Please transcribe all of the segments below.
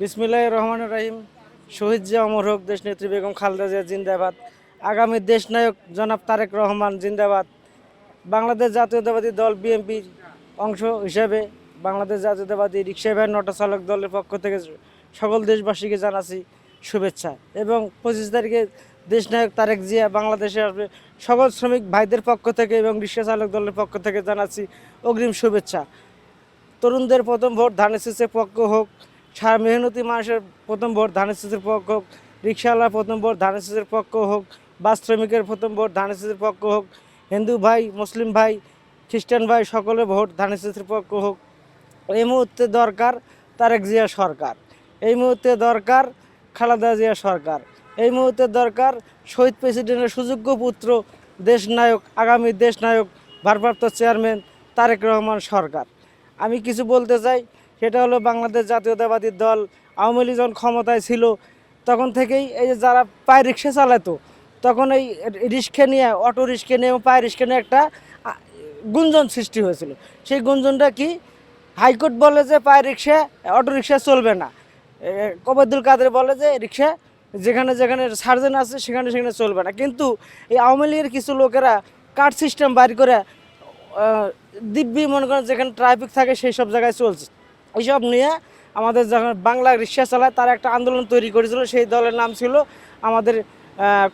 বিসমিল্লাহ রহমান রাহিম। শহীদ জিয়া অমর হোক, দেশ নেত্রী বেগম খালেদা জিয়া, জিন্দাবাদ। আগামী দেশ নায়ক জনাব তারেক রহমান, জিন্দাবাদ। বাংলাদেশ জাতীয়তাবাদী দল বিএনপির অংশ হিসেবে বাংলাদেশ জাতীয়তাবাদী রিক্সা ভ্যান অটো চালক দলের পক্ষ থেকে সকল দেশবাসীকে জানাচ্ছি শুভেচ্ছা। এবং পঁচিশ তারিখে দেশ নায়ক তারেক জিয়া বাংলাদেশে আসবে। সকল শ্রমিক ভাইদের পক্ষ থেকে এবং রিক্সা চালক দলের পক্ষ থেকে জানাচ্ছি অগ্রিম শুভেচ্ছা। তরুণদের প্রথম ভোট ধানের শীষের পক্ষ হোক সার মেহনতি মানুষের প্রথম ভোট, ধানের শীষের পক্ষ হোক, রিক্সাওয়ালার প্রথম ভোট, ধানের শীষের পক্ষ হোক, বাস শ্রমিকের প্রথম ভোট, ধানের শীষের পক্ষ হোক, হিন্দু ভাই, মুসলিম ভাই, খ্রিস্টান ভাই সকলের ভোট ধানের শীষের পক্ষ হোক। এই মুহূর্তে দরকার তারেক জিয়া সরকার। এই মুহূর্তে দরকার খালেদা জিয়া সরকার। এই মুহূর্তে দরকার শহীদ প্রেসিডেন্টের সুযোগ্য পুত্র দেশ নায়ক আগামী দেশ নায়ক ভারপ্রাপ্ত চেয়ারম্যান তারেক রহমান সরকার। আমি কিছু বলতে চাই সেটা হলো বাংলাদেশ জাতীয়তাবাদী দল আওয়ামী লীগ যখন ক্ষমতায় ছিল তখন থেকেই এই যে যারা পায়ে রিক্সা চালাতো তখন এই রিক্সা নিয়ে অটো রিক্সা নিয়ে এবং পায়ে রিক্সা নিয়ে একটা গুঞ্জন সৃষ্টি হয়েছিল। সেই গুঞ্জনটা কি? হাইকোর্ট বলে যে পায়ে রিক্সা অটো রিক্সা চলবে না। এ, কবায়দুল কাদের বলে যে রিক্সা যেখানে যেখানে সার্জেন আছে সেখানে সেখানে চলবে না। কিন্তু এই আওয়ামী লীগের কিছু লোকেরা কার্ড সিস্টেম বাইর করে দিব্যি মনে করেন যেখানে ট্রাফিক থাকে সেই সব জায়গায় চলছে। এইসব নিয়ে আমাদের যখন বাংলা রিক্সা চালায়, তারা একটা আন্দোলন তৈরি করেছিল। সেই দলের নাম ছিল আমাদের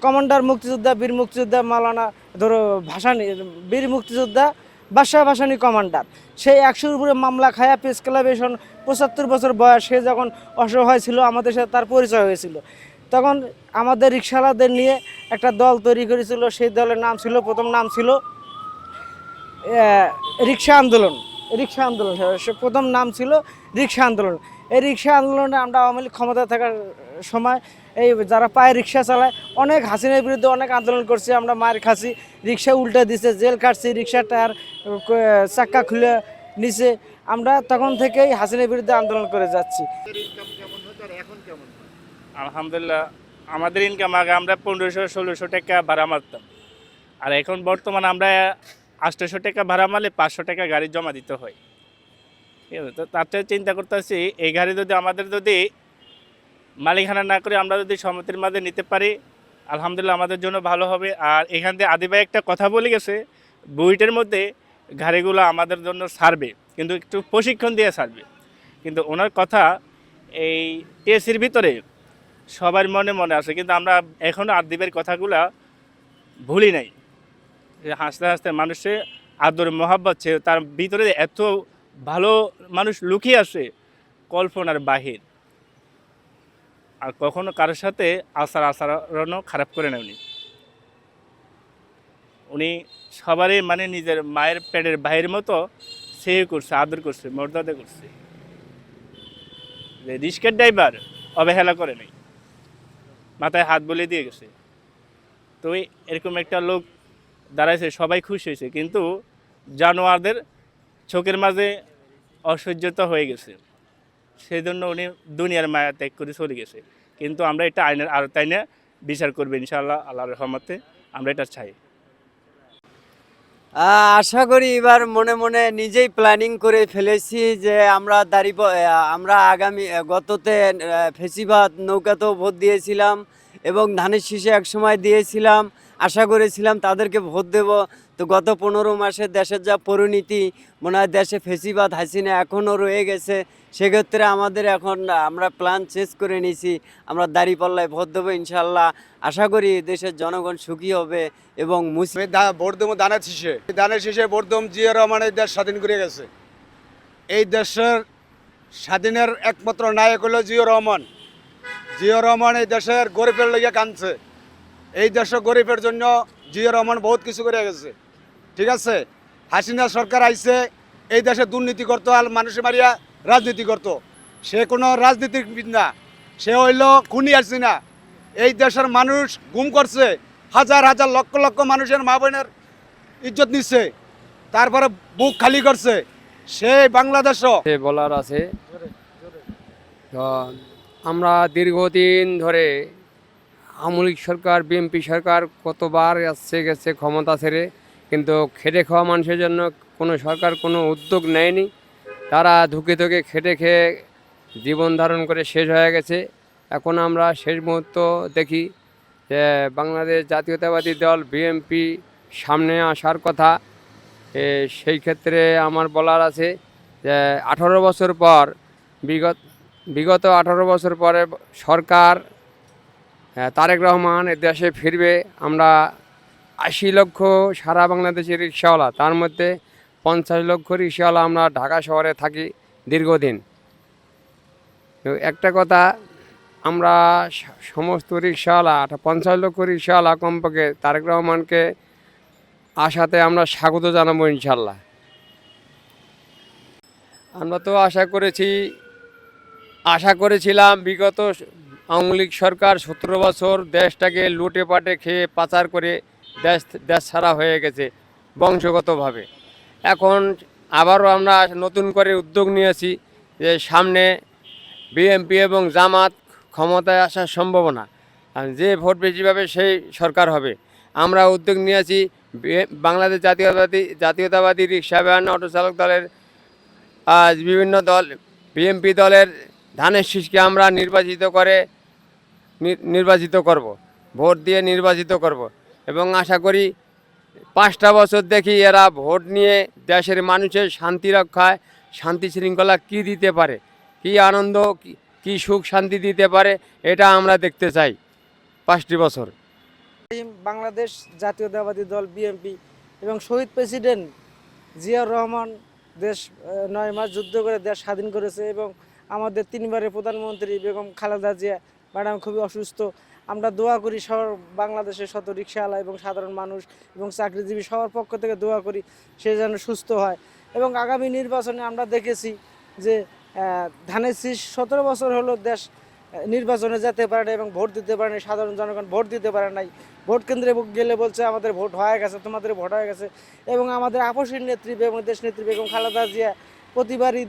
কমান্ডার মুক্তিযোদ্ধা বীর মুক্তিযোদ্ধা মালানা ধরো, ভাসানি, বীর মুক্তিযোদ্ধা বাদশাহ ভাসানি কমান্ডার। সেই একশোর উপরে মামলা খায়া প্রেস ক্লাবে পঁচাত্তর বছর বয়স, সে যখন অসহায় ছিল, আমাদের সাথে তার পরিচয় হয়েছিল। তখন আমাদের রিক্সাওয়ালাদের নিয়ে একটা দল তৈরি করেছিল, সেই দলের নাম ছিল, প্রথম নাম ছিল রিক্সা আন্দোলন। রিক্সা আন্দোলন প্রথম নাম ছিল রিক্সা আন্দোলন। এই রিক্সা আন্দোলনে আমরা আওয়ামী লীগ ক্ষমতায় থাকার সময় এই যারা পায়ে রিক্সা চালায়, অনেক হাসিনার বিরুদ্ধে অনেক আন্দোলন করছি। আমরা মায়ের খাসি রিক্সা উল্টে দিছে, জেল কাটছি রিক্সা টায়ার চাক্কা খুলে নিছে। আমরা তখন থেকেই হাসিনার বিরুদ্ধে আন্দোলন করে যাচ্ছি। আলহামদুলিল্লাহ, আমাদের ইনকাম আগে আমরা পনেরোশো, ষোলোশো টাকা ভাড়া মারতাম। আর এখন বর্তমানে আমরা আটশোশো টাকা ভাড়া মারলে পাঁচশো টাকা গাড়ি জমা দিতে হয়। ঠিক আছে, তো তার চিন্তা করতেছি, এই গাড়ি যদি আমাদের যদি মালিকানা না করে আমরা যদি সমিতির মাঝে নিতে পারি, আলহামদুলিল্লাহ আমাদের জন্য ভালো হবে। আর এখান থেকে আদিবাই একটা কথা বলে গেছে, বুইটের মধ্যে গাড়িগুলো আমাদের জন্য সারবে, কিন্তু একটু প্রশিক্ষণ দিয়ে সারবে। কিন্তু ওনার কথা এই টিএসির ভিতরে সবার মনে মনে আছে, কিন্তু আমরা এখনও আদিবের কথাগুলা ভুলি নাই। হাসতে হাসতে মানুষে আদর মহাব্বত ছে তার ভিতরে এত ভালো মানুষ লুকিয়ে আসে কল্পনার বাহির। আর কখনো কারোর সাথে আচার আচরণও খারাপ করে নেয় উনি সবারই মানে নিজের মায়ের পেটের বাহির মতো সে করছে, আদর করছে, মর্যাদা করছে। রিস্কের ড্রাইভার, অবহেলা করে নাই মাথায় হাত বলে দিয়ে গেছে। তো এরকম একটা লোক দাঁড়াইছে, সবাই খুশি হয়েছে। কিন্তু জানোয়ারদের চোখের মাঝে অসহ্যতা হয়ে গেছে। সেই জন্য উনি দুনিয়ার মায়া ত্যাগ করে চলে গেছে। কিন্তু আমরা এটা আইনের আওতায় নিয়ে বিচার করবে, ইনশাআল্লাহ আল্লাহ রহমতে আমরা এটা চাই। আশা করি এবার মনে মনে নিজেই প্ল্যানিং করে ফেলেছি যে আমরা দাঁড়ি আমরা আগামী গততে ফেসিবাদ নৌকাতেও ভোট দিয়েছিলাম এবং ধানের শীষে এক সময় দিয়েছিলাম। আশা করেছিলাম তাদেরকে ভোট দেব। তো গত পনেরো মাসে দেশের যা পরিণতি, মনে হয় দেশে ফেসিবাদ, হাসিনা এখনও রয়ে গেছে। সেক্ষেত্রে আমাদের এখন আমরা প্ল্যান চেঞ্জ করে নিয়েছি। আমরা দাঁড়িপাল্লায় ভোট দেবো ইনশাল্লাহ। আশা করি দেশের জনগণ সুখী হবে এবং দেবো দানের শীষে। দানের শীষে ভোট দেবো রহমান এই দেশ স্বাধীন করে গেছে। এই দেশের স্বাধীনের একমাত্র নায়ক হলো জিয়া রহমান। জিয়া রহমান এই দেশের গরিবের লইয়া কানছে এই দেশের গরিবের জন্য জিয়া রহমান বহুত কিছু করে গেছে। ঠিক আছে? হাসিনা সরকার আইছে, এই দেশে দুর্নীতি করতো আর মানুষে মারিয়া রাজনীতি করতো। সে কোনো রাজনীতিবিদ না। সে হইল খুনি হাসিনা এই দেশের মানুষ গুম করছে, হাজার হাজার, লক্ষ লক্ষ মানুষের মা বোনের ইজ্জত নিচ্ছে তারপরে বুক খালি করছে। সে বাংলাদেশও বলার আছে আমরা দীর্ঘদিন ধরে আমলিক সরকার, বিএনপি সরকার কতবার আসছে, গেছে, ক্ষমতা ছেড়ে, কিন্তু খেটে খাওয়া মানুষের জন্য কোনো সরকার কোনো উদ্যোগ নেয়নি। তারা ধুকে ধুকে খেটে খেয়ে জীবন ধারণ করে শেষ হয়ে গেছে। এখন আমরা শেষ মুহূর্ত দেখি যে বাংলাদেশ জাতীয়তাবাদী দল, বিএনপি সামনে আসার কথা। সেই ক্ষেত্রে আমার বলার আছে যে আঠারো বছর পর, বিগত বিগত আঠারো বছর পরে সরকার তারেক রহমান এ দেশে ফিরবে, আমরা আশি লক্ষ সারা বাংলাদেশের রিক্সাওয়ালা তার মধ্যে পঞ্চাশ লক্ষ রিক্সাওয়ালা আমরা ঢাকা শহরে থাকি দীর্ঘদিন। একটা কথা, আমরা সমস্ত রিক্সাওয়ালা পঞ্চাশ লক্ষ রিক্সাওয়ালা কমপক্ষে তারেক রহমানকে আশাতে আমরা স্বাগত জানাব ইনশাল্লাহ আমরা তো আশা করেছি, আশা করেছিলাম বিগত আওয়ামী লীগ সরকার সতেরো বছর দেশটাকে লুটে পাটে খেয়ে পাচার করে দেশ দেশ ছাড়া হয়ে গেছে বংশগতভাবে। এখন আবারও আমরা নতুন করে উদ্যোগ নিয়েছি যে সামনে বিএনপি এবং জামাত ক্ষমতায় আসার সম্ভাবনা। যে ভোট বেশি পাবে সেই সরকার হবে। আমরা উদ্যোগ নিয়েছি বাংলাদেশ জাতীয়তাবাদী জাতীয়তাবাদী রিক্সা ভ্যান অটো চালক দলের বিভিন্ন দল, বিএনপি দলের ধানের শীষকে আমরা নির্বাচিত করে নির্বাচিত করব। ভোট দিয়ে নির্বাচিত করব। এবং আশা করি পাঁচটা বছর দেখি এরা ভোট নিয়ে দেশের মানুষের শান্তি রক্ষায় শান্তি শৃঙ্খলা কী দিতে পারে, কী আনন্দ, কি- সুখ শান্তি দিতে পারে, এটা আমরা দেখতে চাই পাঁচটি বছর। বাংলাদেশ জাতীয়তাবাদী দল বিএনপি এবং শহীদ প্রেসিডেন্ট জিয়াউর রহমান দেশ নয় মাস যুদ্ধ করে দেশ স্বাধীন করেছে এবং আমাদের তিনবারের প্রধানমন্ত্রী বেগম খালেদা জিয়া ম্যাডাম খুবই অসুস্থ। আমরা দোয়া করি সব বাংলাদেশের শত রিক্সাওয়ালা এবং সাধারণ মানুষ এবং চাকরিজীবী সবার পক্ষ থেকে দোয়া করি সে যেন সুস্থ হয়। এবং আগামী নির্বাচনে আমরা দেখেছি যে ধানের শীষ সতেরো বছর হলো দেশ নির্বাচনে যেতে পারে না এবং ভোট দিতে পারে না সাধারণ জনগণ ভোট দিতে পারে নাই। ভোট কেন্দ্রে গেলে বলছে, আমাদের ভোট হয়ে গেছে, তোমাদের ভোট হয়ে গেছে। এবং আমাদের আপসীর নেত্রী বেগম দেশ নেত্রী বেগম খালেদা জিয়া প্রতিবারই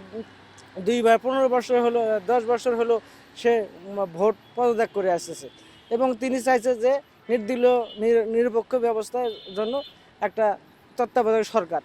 দুইবার, পনেরো বছর হলো দশ বছর হলো সে ভোট পদত্যাগ করে আসতেছে। এবং তিনি চাইছে যে নির্দলীয় নির- নিরপেক্ষ ব্যবস্থার জন্য একটা তত্ত্বাবধায়ক সরকার।